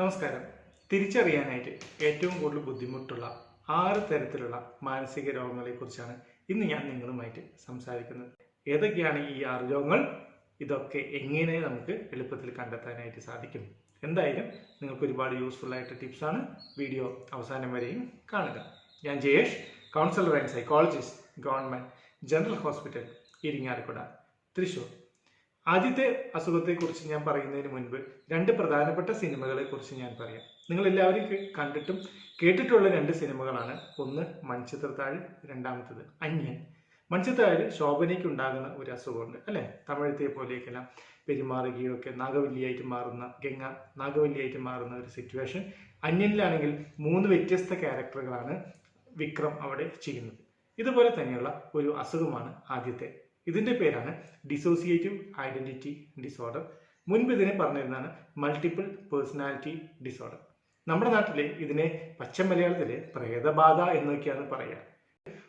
നമസ്കാരം. തിരിച്ചറിയാനായിട്ട് ഏറ്റവും കൂടുതൽ ബുദ്ധിമുട്ടുള്ള ആറ് തരത്തിലുള്ള മാനസിക രോഗങ്ങളെക്കുറിച്ചാണ് ഇന്ന് ഞാൻ നിങ്ങളുമായിട്ട് സംസാരിക്കുന്നത്. ഏതൊക്കെയാണ് ഈ ആറ് രോഗങ്ങൾ? ഇതൊക്കെ എങ്ങനെ നമുക്ക് എളുപ്പത്തിൽ കണ്ടെത്താനായിട്ട് സാധിക്കും? എന്തായാലും നിങ്ങൾക്ക് ഒരുപാട് യൂസ്ഫുൾ ആയിട്ട് ടിപ്സാണ് വീഡിയോ അവസാനം വരെയും കാണുക. ഞാൻ Jayesh counsellor and psychologist government general hospital Irinjalakuda Thrissur. ആദ്യത്തെ അസുഖത്തെക്കുറിച്ച് ഞാൻ പറയുന്നതിന് മുൻപ് രണ്ട് പ്രധാനപ്പെട്ട സിനിമകളെ കുറിച്ച് ഞാൻ പറയാം. നിങ്ങൾ എല്ലാവരും കണ്ടിട്ടും കേട്ടിട്ടുള്ള രണ്ട് സിനിമകളാണ്. ഒന്ന് മൺചിത്രത്താഴ് രണ്ടാമത്തത് അന്യൻ. മൺചിത്രത്താഴ് ശോഭനയ്ക്ക് ഉണ്ടാകുന്ന ഒരു അസുഖമുണ്ട് അല്ലെ? തമിഴത്തെ പോലെയൊക്കെല്ലാം പെരുമാറുകയോ ഒക്കെ നാഗവല്ലിയായിട്ട് മാറുന്ന ഗംഗ നാഗവല്ലിയായിട്ട് മാറുന്ന ഒരു സിറ്റുവേഷൻ അന്യനിലാണെങ്കിൽ മൂന്ന് വ്യത്യസ്ത ക്യാരക്ടറുകളാണ് വിക്രം അവിടെ ചെയ്യുന്നത്. ഇതുപോലെ തന്നെയുള്ള ഒരു അസുഖമാണ് ആദ്യത്തെ. ഇതിന്റെ പേരാണ് ഡിസോസിയേറ്റീവ് ഐഡന്റിറ്റി ഡിസോർഡർ മുൻപ് ഇതിനെ പറഞ്ഞിരുന്നതാണ് മൾട്ടിപ്പിൾ പേഴ്സണാലിറ്റി ഡിസോർഡർ നമ്മുടെ നാട്ടിലെ ഇതിനെ പച്ച മലയാളത്തിലെ പ്രേതബാധ എന്നൊക്കെയാണ് പറയുക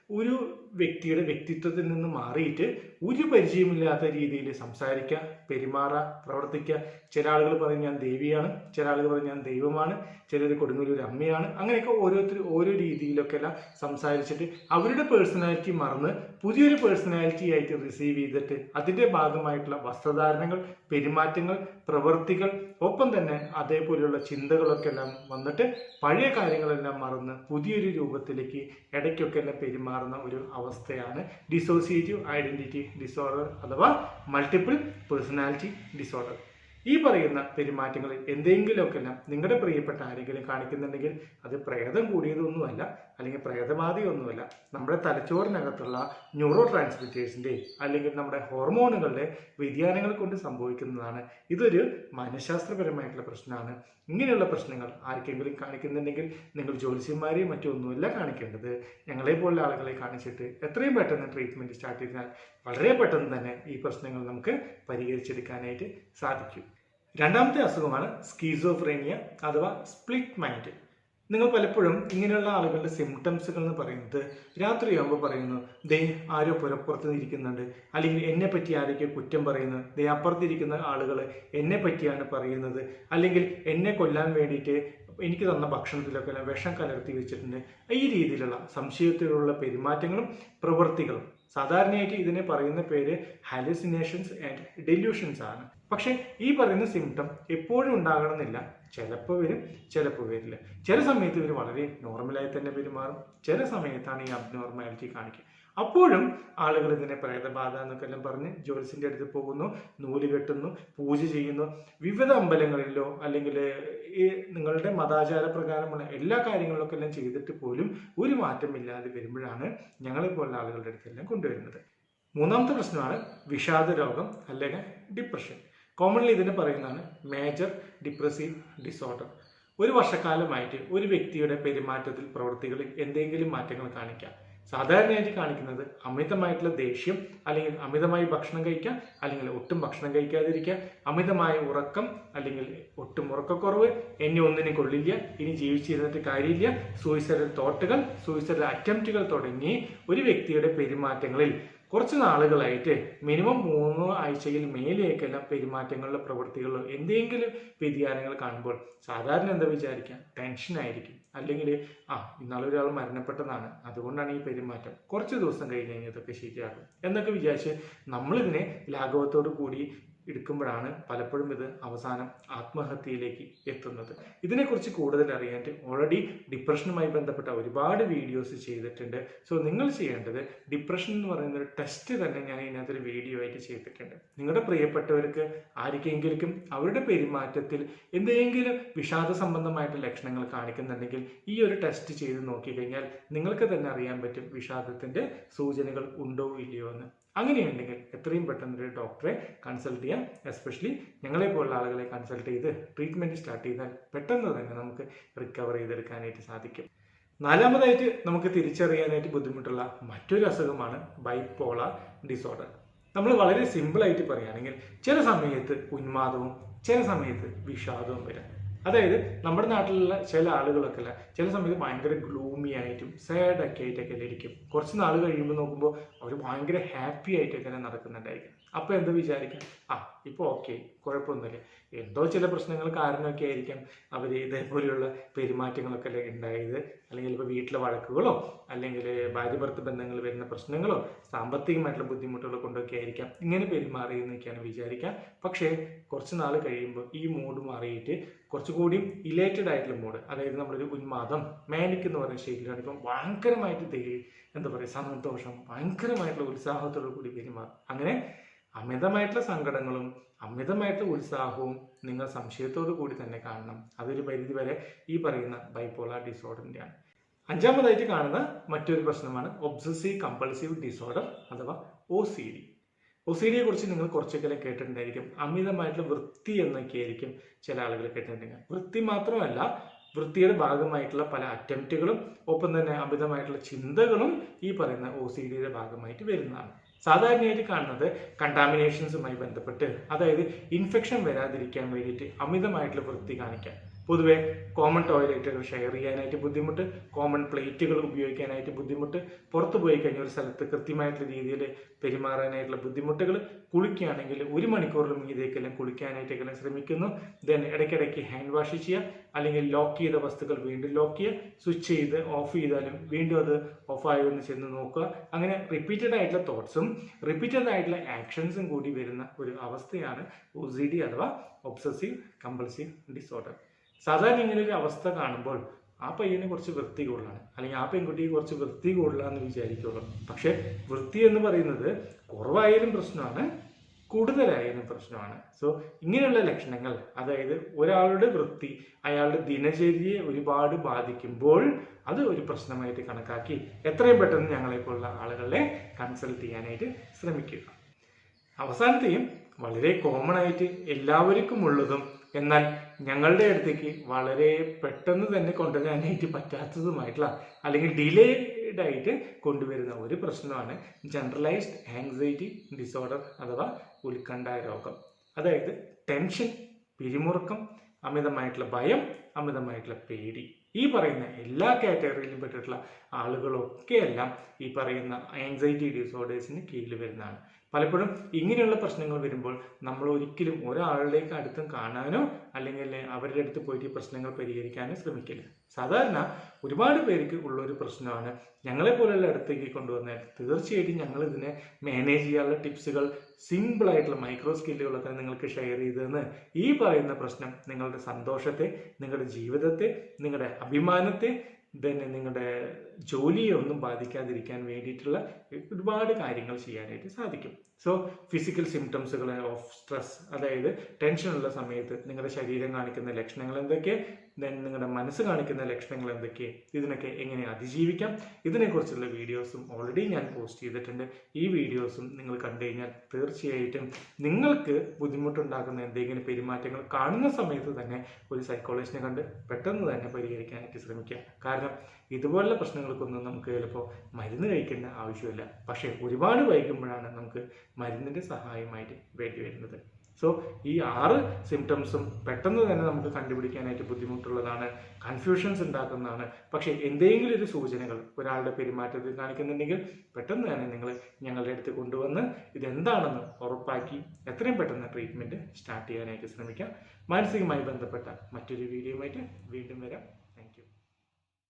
ഒരു വ്യക്തിയുടെ വ്യക്തിത്വത്തിൽ നിന്ന് മാറിയിട്ട് ഒരു പരിചയമില്ലാത്ത രീതിയിൽ സംസാരിക്കുക പെരുമാറുക പ്രവർത്തിക്കുക ചില ആളുകൾ പറയും ഞാൻ ദേവിയാണ് ചില ആളുകൾ പറയും ഞാൻ ദൈവമാണ് ചിലർ കൊടുങ്ങല്ലൂർ അമ്മയാണ്. അങ്ങനെയൊക്കെ ഓരോരുത്തർ ഓരോ രീതിയിലൊക്കെ എല്ലാം സംസാരിച്ചിട്ട് അവരുടെ പേഴ്സണാലിറ്റി മറന്ന് പുതിയൊരു പേഴ്സണാലിറ്റി ആയിട്ട് റിസീവ് ചെയ്തിട്ട് അതിന്റെ ഭാഗമായിട്ടുള്ള വസ്ത്രധാരണങ്ങൾ പെരുമാറ്റങ്ങൾ പ്രവൃത്തികൾ ഒപ്പം തന്നെ അതേപോലെയുള്ള ചിന്തകളൊക്കെ എല്ലാം വന്നിട്ട് പഴയ കാര്യങ്ങളെല്ലാം മറന്ന് പുതിയൊരു രൂപത്തിലേക്ക് ഇടയ്ക്കൊക്കെ എല്ലാം പെരുമാറുന്ന ഒരു അവസ്ഥയാണ് ഡിസോസിയേറ്റീവ് ഐഡന്റിറ്റി ഡിസോർഡർ അഥവാ മൾട്ടിപ്പിൾ പേഴ്സണാലിറ്റി ഡിസോർഡർ ഈ പറയുന്ന പെരുമാറ്റങ്ങളിൽ എന്തെങ്കിലുമൊക്കെ എല്ലാം നിങ്ങളുടെ പ്രിയപ്പെട്ട ആരെങ്കിലും കാണിക്കുന്നുണ്ടെങ്കിൽ അത് പ്രേതം കൂടിയതൊന്നുമല്ല അല്ലെങ്കിൽ പ്രേതബാധയൊന്നുമല്ല. നമ്മുടെ തലച്ചോറിനകത്തുള്ള ന്യൂറോ ട്രാൻസ്മിറ്റേഴ്സിന്റെ അല്ലെങ്കിൽ നമ്മുടെ ഹോർമോണുകളുടെ വ്യതിയാനങ്ങൾ കൊണ്ട് സംഭവിക്കുന്നതാണ്. ഇതൊരു മനഃശാസ്ത്രപരമായിട്ടുള്ള പ്രശ്നമാണ്. ഇങ്ങനെയുള്ള പ്രശ്നങ്ങൾ ആർക്കെങ്കിലും കാണിക്കുന്നുണ്ടെങ്കിൽ നിങ്ങൾ ജ്യോതിഷന്മാരെയും മറ്റൊന്നുമല്ല കാണിക്കേണ്ടത്. ഞങ്ങളെ പോലുള്ള ആളുകളെ കാണിച്ചിട്ട് എത്രയും പെട്ടെന്ന് ട്രീറ്റ്മെന്റ് സ്റ്റാർട്ട് ചെയ്താൽ വളരെ പെട്ടെന്ന് തന്നെ ഈ പ്രശ്നങ്ങൾ നമുക്ക് പരിഹരിച്ചെടുക്കാനായിട്ട് സാധിക്കും. രണ്ടാമത്തെ അസുഖമാണ് സ്കീസോഫ്രേനിയ അഥവാ സ്പ്ലിറ്റ് മൈൻഡ് നിങ്ങൾ പലപ്പോഴും ഇങ്ങനെയുള്ള ആളുകളുടെ സിംറ്റംസുകൾ എന്ന് പറയുന്നത് രാത്രിയാകുമ്പോൾ പറയുന്നു ദേ ആരോ പുറപ്പുറത്ത് ഇരിക്കുന്നുണ്ട്. അല്ലെങ്കിൽ എന്നെ പറ്റി ആരൊക്കെ കുറ്റം പറയുന്നു. ദേ അപ്പുറത്തിരിക്കുന്ന ആളുകൾ എന്നെ പറ്റിയാണ് പറയുന്നത്. അല്ലെങ്കിൽ എന്നെ കൊല്ലാൻ വേണ്ടിയിട്ട് എനിക്ക് തന്ന ഭക്ഷണത്തിലൊക്കെ വിഷം കലർത്തി വെച്ചിട്ടുണ്ട്. ഈ രീതിയിലുള്ള സംശയത്തിലുള്ള പെരുമാറ്റങ്ങളും പ്രവൃത്തികളും സാധാരണയായിട്ട് ഇതിനെ പറയുന്ന പേര് ഹാലുസിനേഷൻസ് ആൻഡ് ഡെല്യൂഷൻസ് ആണ്. പക്ഷേ ഈ പറയുന്ന സിംറ്റം എപ്പോഴും ഉണ്ടാകണമെന്നില്ല. ചിലപ്പോൾ വരും ചിലപ്പോൾ വരില്ല. ചില സമയത്ത് ഇവർ വളരെ നോർമലായി തന്നെ പെരുമാറും. ചില സമയത്താണ് ഈ അബ്നോർമാലിറ്റി കാണിക്കുക. അപ്പോഴും ആളുകൾ ഇതിനെ പ്രേതബാധ എന്നൊക്കെ എല്ലാം പറഞ്ഞ് ജ്യോത്സിന്റെ അടുത്ത് പോകുന്നു നൂൽ കെട്ടുന്നു പൂജ ചെയ്യുന്നു. വിവിധ അമ്പലങ്ങളിലോ അല്ലെങ്കിൽ ഈ നിങ്ങളുടെ മതാചാര പ്രകാരമുള്ള എല്ലാ കാര്യങ്ങളൊക്കെ എല്ലാം ചെയ്തിട്ട് പോലും ഒരു മാറ്റമില്ലാതെ വരുമ്പോഴാണ് ഞങ്ങളെ പോലുള്ള ആളുകളുടെ അടുത്തെല്ലാം കൊണ്ടുവരുന്നത്. മൂന്നാമത്തെ പ്രശ്നമാണ് വിഷാദ രോഗം അല്ലെങ്കിൽ ഡിപ്രഷൻ കോമൺലി ഇതിനെ പറയുന്നതാണ് മേജർ ഡിപ്രസീവ് ഡിസോർഡർ ഒരു വർഷക്കാലമായിട്ട് ഒരു വ്യക്തിയുടെ പെരുമാറ്റത്തിൽ പ്രവൃത്തികളിൽ എന്തെങ്കിലും മാറ്റങ്ങൾ കാണിക്കാം. സാധാരണയായിട്ട് കാണിക്കുന്നത് അമിതമായിട്ടുള്ള ദേഷ്യം അല്ലെങ്കിൽ അമിതമായി ഭക്ഷണം കഴിക്കുക അല്ലെങ്കിൽ ഒട്ടും ഭക്ഷണം കഴിക്കാതിരിക്കുക അമിതമായ ഉറക്കം അല്ലെങ്കിൽ ഒട്ടും ഉറക്കക്കുറവ് എന്നെ ഒന്നിനും കൊള്ളില്ല ഇനി ജീവിച്ചിരുന്നിട്ട് കാര്യമില്ല സൂയിസൈഡൽ തോട്ടുകൾ സൂയിസൈഡൽ അറ്റംപ്റ്റുകൾ തുടങ്ങി ഒരു വ്യക്തിയുടെ പെരുമാറ്റങ്ങളിൽ കുറച്ച് നാളുകളായിട്ട് മിനിമം മൂന്ന് ആഴ്ചയിൽ മേലെയൊക്കെല്ലാം പെരുമാറ്റങ്ങളിലോ പ്രവൃത്തികളിലോ എന്തെങ്കിലും വ്യതിയാനങ്ങൾ കാണുമ്പോൾ സാധാരണ എന്താ വിചാരിക്കുക? ടെൻഷൻ ആയിരിക്കും. അല്ലെങ്കിൽ ആ ഇന്നാളെ ഒരാൾ മരണപ്പെട്ടതാണ്. അതുകൊണ്ടാണ് ഈ പെരുമാറ്റം. കുറച്ച് ദിവസം കഴിഞ്ഞ് കഴിഞ്ഞാൽ ഇതൊക്കെ ശരിയാകും. എന്നൊക്കെ വിചാരിച്ച് നമ്മളിതിനെ ലാഘവത്തോടു കൂടി എടുക്കുമ്പോഴാണ് പലപ്പോഴും ഇത് അവസാനം ആത്മഹത്യയിലേക്ക് എത്തുന്നത്. ഇതിനെക്കുറിച്ച് കൂടുതൽ അറിയാൻ ഓൾറെഡി ഡിപ്രഷനുമായി ബന്ധപ്പെട്ട ഒരുപാട് വീഡിയോസ് ചെയ്തിട്ടുണ്ട്. സോ നിങ്ങൾ ചെയ്യേണ്ടത് ഡിപ്രഷൻ എന്ന് പറയുന്ന ഒരു ടെസ്റ്റ് തന്നെ ഞാൻ ഇതിനകത്തൊരു വീഡിയോ ആയിട്ട് ചെയ്തിട്ടുണ്ട്. നിങ്ങളുടെ പ്രിയപ്പെട്ടവർക്ക് ആർക്കെങ്കിലും അവരുടെ പെരുമാറ്റത്തിൽ എന്തെങ്കിലും വിഷാദ സംബന്ധമായിട്ട് ലക്ഷണങ്ങൾ കാണിക്കുന്നുണ്ടെങ്കിൽ ഈ ഒരു ടെസ്റ്റ് ചെയ്ത് നോക്കിക്കഴിഞ്ഞാൽ നിങ്ങൾക്ക് തന്നെ അറിയാൻ പറ്റും വിഷാദത്തിന്റെ സൂചനകൾ ഉണ്ടോ ഇല്ലയോ എന്ന്. അങ്ങനെയുണ്ടെങ്കിൽ എത്രയും പെട്ടെന്ന് ഒരു ഡോക്ടറെ കൺസൾട്ട് ചെയ്യാം. എസ്പെഷ്യലി ഞങ്ങളെ പോലുള്ള ആളുകളെ കൺസൾട്ട് ചെയ്ത് ട്രീറ്റ്മെന്റ് സ്റ്റാർട്ട് ചെയ്താൽ പെട്ടെന്ന് തന്നെ നമുക്ക് റിക്കവർ ചെയ്തെടുക്കാനായിട്ട് സാധിക്കും. നാലാമതായിട്ട് നമുക്ക് തിരിച്ചറിയാനായിട്ട് ബുദ്ധിമുട്ടുള്ള മറ്റൊരു അസുഖമാണ് ബൈപോള ഡിസോർഡർ നമ്മൾ വളരെ സിമ്പിളായിട്ട് പറയുകയാണെങ്കിൽ ചില സമയത്ത് ഉന്മാദവും ചില സമയത്ത് വിഷാദവും വരാം. അതായത് നമ്മുടെ നാട്ടിലുള്ള ചില ആളുകളൊക്കെ അല്ല ചില സമയത്ത് ഭയങ്കര ഗ്ലൂമി ആയിട്ടും സാഡ് ഒക്കെ ആയിട്ടൊക്കെ ഇരിക്കും. കുറച്ച് നാൾ കഴിയുമ്പോൾ നോക്കുമ്പോൾ അവർ ഭയങ്കര ഹാപ്പി ആയിട്ടൊക്കെ നടക്കുന്നുണ്ടായിരിക്കും. അപ്പോൾ എന്ത് വിചാരിക്കാം ആ ഇപ്പോൾ ഓക്കെ കുഴപ്പമൊന്നുമില്ല. എന്തോ ചില പ്രശ്നങ്ങൾ കാരണമൊക്കെ ആയിരിക്കാം അവർ ഇതേപോലെയുള്ള പെരുമാറ്റങ്ങളൊക്കെ അല്ലേ ഉണ്ടായത്. അല്ലെങ്കിൽ ഇപ്പോൾ വീട്ടിലെ വഴക്കുകളോ അല്ലെങ്കിൽ ഭാര്യ ഭർത്ത ബന്ധങ്ങൾ വരുന്ന പ്രശ്നങ്ങളോ സാമ്പത്തികമായിട്ടുള്ള ബുദ്ധിമുട്ടുകളോ കൊണ്ടൊക്കെ ആയിരിക്കാം ഇങ്ങനെ പെരുമാറിയെന്നൊക്കെയാണ് വിചാരിക്കാം പക്ഷേ കുറച്ച് നാൾ കഴിയുമ്പോൾ ഈ മൂഡ് മാറിയിട്ട് കുറച്ചുകൂടിയും ഇലേറ്റഡ് ആയിട്ടുള്ള മൂഡ് അതായത് നമ്മളൊരു ഉന്മാദം മാനിക് എന്ന് പറയുന്ന ശൈലിയാണ് ഇപ്പം ഭയങ്കരമായിട്ട് എന്താ പറയുക സന്തോഷം ഭയങ്കരമായിട്ടുള്ള ഉത്സാഹത്തോടു കൂടി പെരുമാറും അങ്ങനെ അമിതമായിട്ടുള്ള സങ്കടങ്ങളും അമിതമായിട്ടുള്ള ഉത്സാഹവും നിങ്ങൾ സംശയത്തോടു കൂടി തന്നെ കാണണം. അതൊരു പരിധി വരെ ഈ പറയുന്ന ബൈപ്പോളാർ ഡിസോർഡറിന്റെയാണ് അഞ്ചാമതായിട്ട് കാണുന്ന മറ്റൊരു പ്രശ്നമാണ് ഒബ്സസീവ് കമ്പൾസീവ് ഡിസോർഡർ അഥവാ O C D O C ഡിയെ കുറിച്ച് നിങ്ങൾ കുറച്ചൊക്കെ കേട്ടിട്ടുണ്ടായിരിക്കും. അമിതമായിട്ടുള്ള വൃത്തി എന്നൊക്കെ ആയിരിക്കും ചില ആളുകൾ കേട്ടിട്ടുണ്ടെങ്കിൽ. വൃത്തി മാത്രമല്ല വൃത്തിയുടെ ഭാഗമായിട്ടുള്ള പല അറ്റംപ്റ്റുകളും ഒപ്പം തന്നെ അമിതമായിട്ടുള്ള ചിന്തകളും ഈ പറയുന്ന ഒ സി ഡിയുടെ ഭാഗമായിട്ട് വരുന്നതാണ്. സാധാരണയായിട്ട് കാണുന്നത് കണ്ടാമിനേഷൻസുമായി ബന്ധപ്പെട്ട് അതായത് ഇൻഫെക്ഷൻ വരാതിരിക്കാൻ വേണ്ടിയിട്ട് അമിതമായിട്ടുള്ള വൃത്തി കാണിക്കാം പൊതുവെ കോമൺ ടോയ്ലറ്റുകൾ ഷെയർ ചെയ്യാനായിട്ട് ബുദ്ധിമുട്ട് കോമൺ പ്ലേറ്റുകൾ ഉപയോഗിക്കാനായിട്ട് ബുദ്ധിമുട്ട് പുറത്ത് പോയി കഴിഞ്ഞ ഒരു സ്ഥലത്ത് കൃത്യമായിട്ടുള്ള രീതിയിൽ പെരുമാറാനായിട്ടുള്ള ബുദ്ധിമുട്ടുകൾ കുളിക്കുകയാണെങ്കിൽ ഒരു മണിക്കൂറിലും മീതേക്കെല്ലാം കുളിക്കാനായിട്ടൊക്കെ ശ്രമിക്കുന്നു. ദെൻ ഇടയ്ക്കിടയ്ക്ക് ഹാൻഡ് വാഷ് ചെയ്യുക അല്ലെങ്കിൽ ലോക്ക് ചെയ്ത വസ്തുക്കൾ വീണ്ടും ലോക്ക് ചെയ്യുക സ്വിച്ച് ചെയ്ത് ഓഫ് ചെയ്താലും വീണ്ടും അത് ഓഫായോ എന്ന് ചെന്ന് നോക്കുക. അങ്ങനെ റിപ്പീറ്റഡ് ആയിട്ടുള്ള തോട്ട്സും റിപ്പീറ്റഡ് ആയിട്ടുള്ള ആക്ഷൻസും കൂടി വരുന്ന ഒരു അവസ്ഥയാണ് ഒ അഥവാ ഒബ്സസീവ് കമ്പൾസീവ് ഡിസോർഡർ സാധാരണ ഇങ്ങനെ ഒരു അവസ്ഥ കാണുമ്പോൾ ആ പയ്യനെ കുറച്ച് വൃത്തി കൂടുതലാണ്. അല്ലെങ്കിൽ ആ പെൺകുട്ടിക്ക് കുറച്ച് വൃത്തി കൂടുതലാന്ന് വിചാരിക്കുള്ളൂ. പക്ഷെ വൃത്തി എന്ന് പറയുന്നത് കുറവായാലും പ്രശ്നമാണ് കൂടുതലായാലും പ്രശ്നമാണ്. സോ ഇങ്ങനെയുള്ള ലക്ഷണങ്ങൾ അതായത് ഒരാളുടെ വൃത്തി അയാളുടെ ദിനചര്യയെ ഒരുപാട് ബാധിക്കുമ്പോൾ അത് ഒരു പ്രശ്നമായിട്ട് കണക്കാക്കി എത്രയും പെട്ടെന്ന് ഞങ്ങളെപ്പോലുള്ള ആളുകളെ കൺസൾട്ട് ചെയ്യാനായിട്ട് ശ്രമിക്കുക. അവസാനത്തെയും വളരെ കോമൺ ആയിട്ട് എല്ലാവർക്കും ഉള്ളതും എന്നാൽ ഞങ്ങളുടെ അടുത്തേക്ക് വളരെ പെട്ടെന്ന് തന്നെ കൊണ്ടുവരാനായിട്ട് പറ്റാത്തതുമായിട്ടുള്ള അല്ലെങ്കിൽ ഡിലേഡ് ആയിട്ട് കൊണ്ടുവരുന്ന ഒരു പ്രശ്നമാണ് ജനറലൈസ്ഡ് ആങ്സൈറ്റി ഡിസോർഡർ അഥവാ ഉത്കണ്ഠ രോഗം. അതായത് ടെൻഷൻ പിരിമുറുക്കം അമിതമായിട്ടുള്ള ഭയം അമിതമായിട്ടുള്ള പേടി. ഈ പറയുന്ന എല്ലാ കാറ്റഗറിയിലും പെട്ടിട്ടുള്ള ആളുകളൊക്കെയെല്ലാം ഈ പറയുന്ന ആങ്സൈറ്റി ഡിസോർഡേഴ്സിന് കീഴിൽ വരുന്നതാണ്. പലപ്പോഴും ഇങ്ങനെയുള്ള പ്രശ്നങ്ങൾ വരുമ്പോൾ നമ്മൾ ഒരിക്കലും ഒരാളിലേക്ക് അടുത്തും കാണാനോ അല്ലെങ്കിൽ അവരുടെ അടുത്ത് പോയിട്ട് ഈ പ്രശ്നങ്ങൾ പരിഹരിക്കാനോ ശ്രമിക്കില്ല. സാധാരണ ഒരുപാട് പേർക്ക് ഉള്ള ഒരു പ്രശ്നമാണ് ഞങ്ങളെ പോലെയുള്ള അടുത്തേക്ക് കൊണ്ടുവന്നാൽ തീർച്ചയായിട്ടും ഞങ്ങൾ ഇതിനെ മാനേജ് ചെയ്യാനുള്ള ടിപ്സുകൾ സിമ്പിൾ ആയിട്ടുള്ള മൈക്രോ സ്കില്ലുകളൊക്കെ നിങ്ങൾക്ക് ഷെയർ ചെയ്തതെന്ന് ഈ പറയുന്ന പ്രശ്നം നിങ്ങളുടെ സന്തോഷത്തെ നിങ്ങളുടെ ജീവിതത്തെ നിങ്ങളുടെ അഭിമാനത്തെ തന്നെ നിങ്ങളുടെ ജോലിയെ ഒന്നും ബാധിക്കാതിരിക്കാൻ വേണ്ടിയിട്ടുള്ള ഒരുപാട് കാര്യങ്ങൾ ചെയ്യാനായിട്ട് സാധിക്കും. സോ ഫിസിക്കൽ സിംറ്റംസുകൾ ഓഫ് സ്ട്രെസ് അതായത് ടെൻഷനുള്ള സമയത്ത് നിങ്ങളുടെ ശരീരം കാണിക്കുന്ന ലക്ഷണങ്ങൾ എന്തൊക്കെ? ദെൻ നിങ്ങളുടെ മനസ്സ് കാണിക്കുന്ന ലക്ഷണങ്ങൾ എന്തൊക്കെ? ഇതിനൊക്കെ എങ്ങനെ അതിജീവിക്കാം? ഇതിനെക്കുറിച്ചുള്ള വീഡിയോസും ഓൾറെഡി ഞാൻ പോസ്റ്റ് ചെയ്തിട്ടുണ്ട്. ഈ വീഡിയോസും നിങ്ങൾ കണ്ടു കഴിഞ്ഞാൽ തീർച്ചയായിട്ടും നിങ്ങൾക്ക് ബുദ്ധിമുട്ടുണ്ടാക്കുന്ന എന്തെങ്കിലും പെരുമാറ്റങ്ങൾ കാണുന്ന സമയത്ത് തന്നെ ഒരു സൈക്കോളജിസ്റ്റിനെ കണ്ട് പെട്ടെന്ന് തന്നെ പരിഹരിക്കാനായിട്ട് ശ്രമിക്കുക. കാരണം ഇതുപോലുള്ള പ്രശ്നങ്ങൾക്കൊന്നും നമുക്ക് ചിലപ്പോൾ മരുന്ന് കഴിക്കേണ്ട ആവശ്യമില്ല. പക്ഷേ ഒരുപാട് വൈകുമ്പോഴാണ് നമുക്ക് മരുന്നിന്റെ സഹായമായിട്ട് വേണ്ടി വരുന്നത് സോ ഈ ആറ് സിംറ്റംസും പെട്ടെന്ന് തന്നെ നമുക്ക് കണ്ടുപിടിക്കാനായിട്ട് ബുദ്ധിമുട്ടുള്ളതാണ് കൺഫ്യൂഷൻസ് ഉണ്ടാക്കുന്നതാണ്. പക്ഷേ എന്തെങ്കിലും ഒരു സൂചനകൾ ഒരാളുടെ പെരുമാറ്റത്തിൽ കാണിക്കുന്നുണ്ടെങ്കിൽ പെട്ടെന്ന് തന്നെ നിങ്ങൾ ഞങ്ങളുടെ അടുത്ത് കൊണ്ടുവന്ന് ഇതെന്താണെന്ന് ഉറപ്പാക്കി എത്രയും പെട്ടെന്ന് ട്രീറ്റ്മെന്റ് സ്റ്റാർട്ട് ചെയ്യാനായിട്ട് ശ്രമിക്കാം. മാനസികമായി ബന്ധപ്പെട്ട മറ്റൊരു വീഡിയോ ആയിട്ട് വീണ്ടും വരാം.